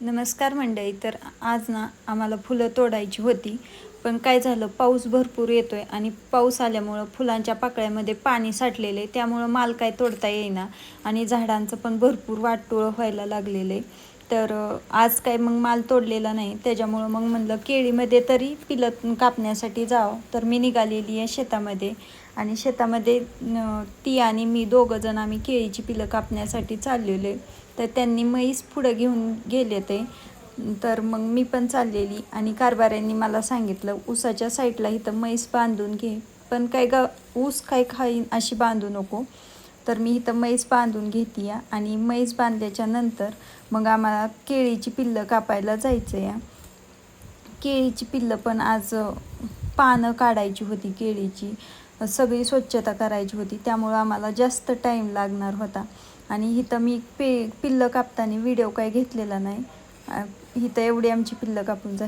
नमस्कार मंडळी तर आज ना आम्हाला फुलं तोडायची होती पण काय झालं पाऊस भरपूर येतो आहे आणि पाऊस आल्यामुळं फुलांच्या पाकळ्यामध्ये पाणी साठलेलं आहे त्यामुळं माल काय तोडता येईना आणि झाडांचं पण भरपूर वाटोळं व्हायला लागलेलं आहे. तर आज काय मग माल तोडलेला नाही. त्याच्यामुळं मग म्हणलं केळीमध्ये तरी पिलं कापण्यासाठी जावं. तर मी निघालेली आहे शेतामध्ये. आणि शेतामध्ये ती आणि मी दोघं जण आम्ही केळीची पिलं कापण्यासाठी चाललेले तर त्यांनी म्हैस पुढं घेऊन गेले ते. तर मग मी पण चाललेली. आणि कारभाऱ्यांनी मला सांगितलं ऊसाच्या साईडला इथं म्हैस बांधून घे. पण काय ग ऊस काय खाईन अशी बांधू नको. तर मी इथं म्हैस बांधून घेते या आणि म्हैस बांधल्याच्या नंतर मग आम्हाला केळीची पिल्लं कापायला जायचं या केळीची पिल्लं पण आज पानं काढायची होती केळीची. सगळी स्वच्छता करायची होती. त्यामुळं आम्हाला जास्त टाईम लागणार होता. आणि इथं मी पे पिल्लं कापताना व्हिडिओ काय घेतलेला नाही. इथं एवढी आमची पिल्लं कापून झाली.